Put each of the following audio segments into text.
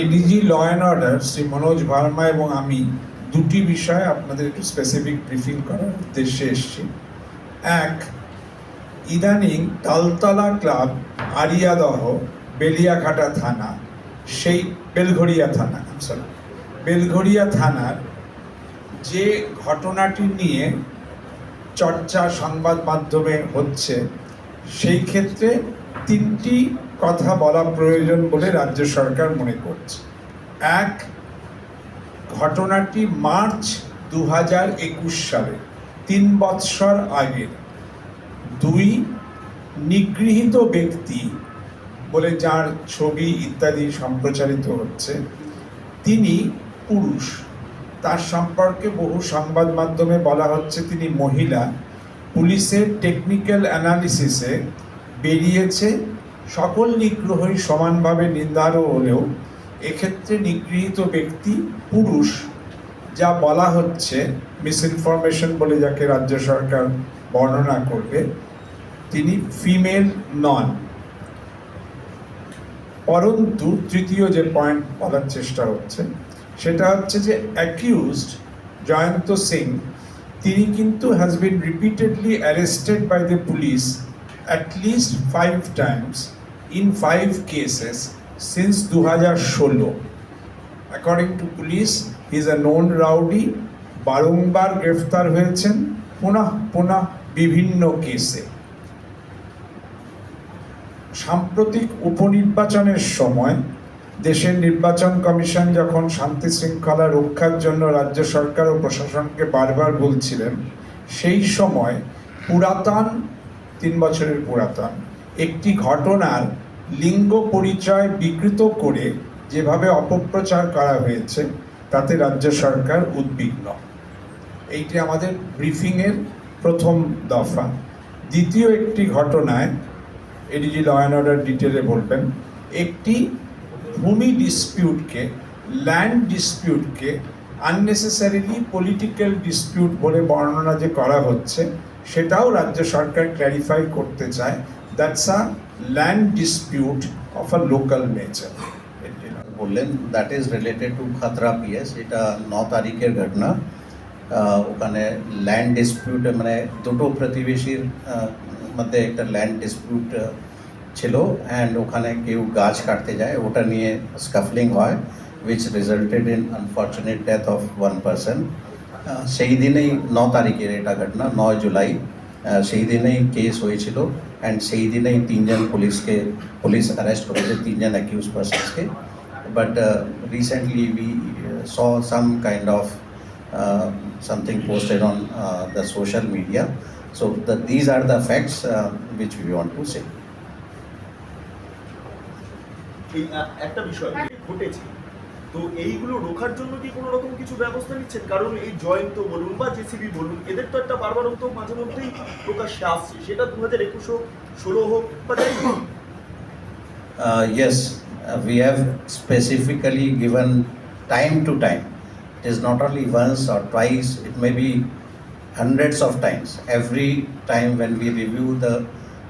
ADG law and order Shri Manoj Verma এবং আমি দুটি বিষয়ে আপনাদের একটু স্পেসিফিক ব্রিফিং করার উদ্দেশ্যে এসেছি। এক, ইদানিং তালতলা ক্লাব আরিয়াদহ, বেলিয়াঘাটা থানা, সেই বেলঘড়িয়া থানা সরি বেলঘড়িয়া থানার যে ঘটনাটি নিয়ে চর্চা সংবাদ মাধ্যমে হচ্ছে, সেই ক্ষেত্রে তিনটি কথা বলা প্রয়োজন বলে রাজ্য সরকার মনে করছে। এক, ঘটনাটি মার্চ দু হাজার একুশ সালে, তিন বৎসর আগের। দুই, নিগৃহীত ব্যক্তি বলে যার ছবি ইত্যাদি সম্প্রচারিত হচ্ছে, তিনি পুরুষ। তার সম্পর্কে বহু সংবাদ মাধ্যমে বলা হচ্ছে তিনি মহিলা। পুলিশের টেকনিক্যাল অ্যানালিসিসে বেরিয়েছে সকল নিগ্রহই সমানভাবে নিন্দারও হলেও এক্ষেত্রে নিগৃহীত ব্যক্তি পুরুষ, যা বলা হচ্ছে মিস ইনফরমেশন বলে যাকে রাজ্য সরকার বর্ণনা করবে, তিনি ফিমেল নন পরন্তু তৃতীয় যে পয়েন্ট বলার চেষ্টা হচ্ছে, সেটা হচ্ছে যে অ্যাকিউজড জয়ন্ত সিং, তিনি কিন্তু has been repeatedly arrested by the police least five times in five cases since দু হাজার ষোলো according to police is a known rowdy বারংবার গ্রেফতার হয়েছেন পুনঃ পুনঃ বিভিন্ন কেসে। সাম্প্রতিক উপনির্বাচনের সময় দেশের নির্বাচন কমিশন যখন শান্তি শৃঙ্খলা রক্ষার জন্য রাজ্য সরকার ও প্রশাসনকে বারবার বলছিলেন, সেই সময় পুরাতন তিন বছরের পুরাতন। একটি ঘটনার লিঙ্গ পরিচয় বিকৃত করে যেভাবে অপপ্রচার করা হয়েছে, তাতে রাজ্য সরকার উদ্বিগ্ন। এইটি আমাদের ব্রিফিংয়ের প্রথম দফা। দ্বিতীয় একটি ঘটনায় এডিজি ল অ্যান্ড অর্ডার ডিটেলে বলবেন, একটি ভূমি ডিসপিউটকে ল্যান্ড ডিসপিউটকে আননেসেসারিলি পলিটিক্যাল ডিসপিউট বলে বর্ণনা যে করা হচ্ছে সেটাও রাজ্য সরকার ক্ল্যারিফাই করতে চায় that's a land dispute of a local nature বললেন that is related to Khatra PS এটা ন তারিখের ঘটনা আহ, ওখানে ল্যান্ড ডিসপিউট মানে দুটো প্রতিবেশীর আহ, মধ্যে একটা ল্যান্ড ডিসপিউট ছিল অ্যান্ড ওখানে কেউ গাছ কাটতে যায় ওটা নিয়ে স্কাফলিং হয় which resulted in unfortunate death of one person সেই দিনেই ন তারিখের এটা ঘটনা নয় জুলাই আহ, সেই দিনেই কেস হয়েছিল অ্যান্ড সেই দিনেই তিনজন পুলিশকে পুলিশ অ্যারেস্ট করেছে তিনজন accused পার্সনসকে but uh, recently we uh, saw some kind of uh, something posted on uh, the social media. So the, these are the facts uh, which we want to say. এই আ- একটা বিষয় ঘটেছে তো এইগুলো রোখার জন্য কি কোনো রকম কিছু ব্যবস্থা নিচ্ছেন কারণ এই জয়ন্ত বলুন বা জেসিবি বলুন এদের তো একটা বারবার বারবারন্ত মাঝে মধ্যেই প্রকাশ্যে আসছে সেটা দু হাজার একুশ হোক ষোলো হোক বা যাই হোক Uh, uh, we have specifically given time to time. It is not only once or twice, it may be hundreds of times. Every time when we review the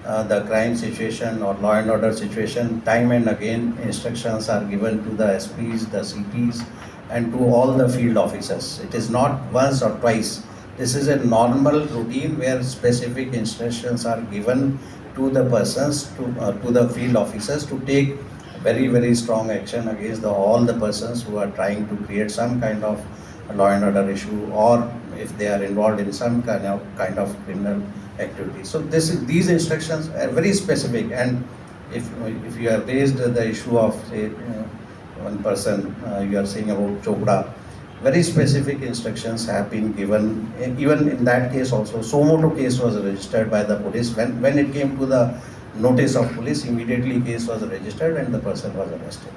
uh, the crime situation or law and order situation, time and again instructions are given to the SPs, the CPs, and to all the field officers. It is not once or twice. This is a normal routine where specific instructions are given to the persons, to, uh, to the field officers to take very, very strong action against the, all the persons who are trying to create some kind of law and order issue or if they are involved in some kind of, kind of criminal activity. So this, is- these instructions are very specific and if, if you have raised the issue of say, one person, uh, you are saying about Chopra, very specific instructions have been given. Even in that case also, so moto case was registered by the police. When, when it came to the notice of police, immediately case was registered and the person was arrested.